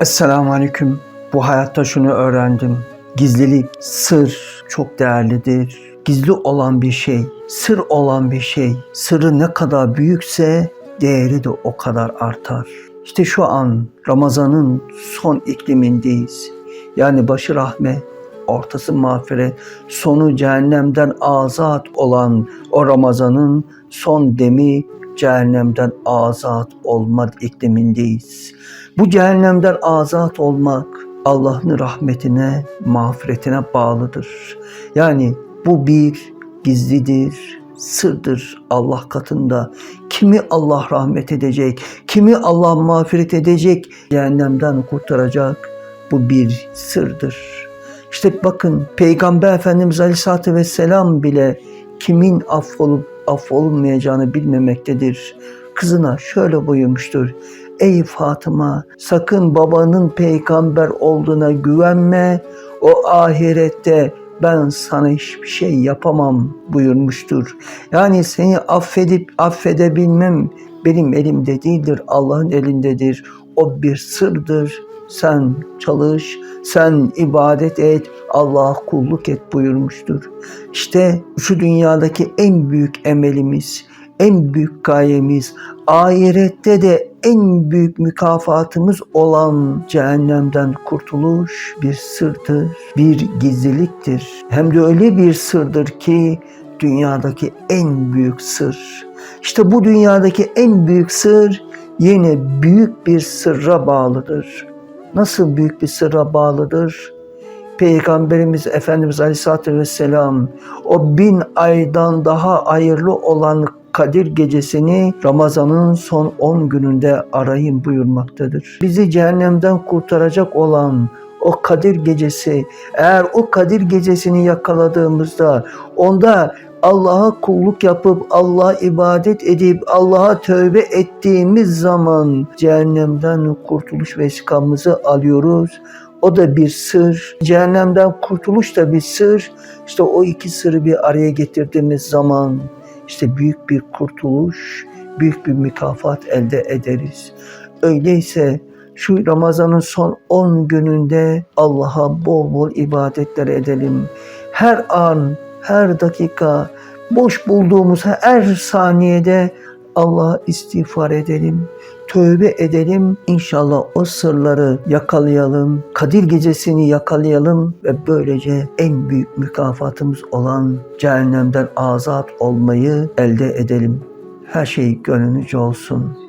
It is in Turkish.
Esselamu Aleyküm. Bu hayatta şunu öğrendim. Gizlilik, sır çok değerlidir. Gizli olan bir şey, sır olan bir şey, sırrı ne kadar büyükse değeri de o kadar artar. İşte şu an Ramazan'ın son iklimindeyiz. Yani başı rahmet, ortası mağfiret, sonu cehennemden azat olan o Ramazan'ın son demi cehennemden azat olma iklimindeyiz. Bu cehennemden azat olmak Allah'ın rahmetine, mağfiretine bağlıdır. Yani bu bir gizlidir, sırdır Allah katında. Kimi Allah rahmet edecek, kimi Allah mağfiret edecek, cehennemden kurtaracak. Bu bir sırdır. İşte bakın Peygamber Efendimiz Aleyhisselatü Vesselam bile kimin affolup affolunmayacağını bilmemektedir. Kızına şöyle buyurmuştur. Ey Fatıma sakın babanın peygamber olduğuna güvenme. O ahirette ben sana hiçbir şey yapamam buyurmuştur. Yani seni affedip affedebilmem benim elimde değildir, Allah'ın elindedir. O bir sırdır. Sen çalış, sen ibadet et, Allah'a kulluk et buyurmuştur. İşte şu dünyadaki en büyük emelimiz, en büyük gayemiz, ahirette de en büyük mükafatımız olan cehennemden kurtuluş bir sırdır, bir gizliliktir. Hem de öyle bir sırdır ki dünyadaki en büyük sır. İşte bu dünyadaki en büyük sır yine büyük bir sırra bağlıdır. Nasıl büyük bir sırra bağlıdır? Peygamberimiz Efendimiz Aleyhisselatü Vesselam o bin aydan daha hayırlı olan Kadir gecesini Ramazan'ın son 10 gününde arayın buyurmaktadır. Bizi cehennemden kurtaracak olan o Kadir gecesi eğer o Kadir gecesini yakaladığımızda onda Allah'a kulluk yapıp Allah'a ibadet edip Allah'a tövbe ettiğimiz zaman cehennemden kurtuluş vesikamızı alıyoruz. O da bir sır. Cehennemden kurtuluş da bir sır. İşte o iki sırrı bir araya getirdiğimiz zaman işte büyük bir kurtuluş, büyük bir mükafat elde ederiz. Öyleyse şu Ramazan'ın son 10 gününde Allah'a bol bol ibadetler edelim. Her an, her dakika, boş bulduğumuz her saniyede Allah'a istiğfar edelim. Tövbe edelim. İnşallah o sırları yakalayalım. Kadir gecesini yakalayalım ve böylece en büyük mükafatımız olan cehennemden azat olmayı elde edelim. Her şey gönlünüzce olsun.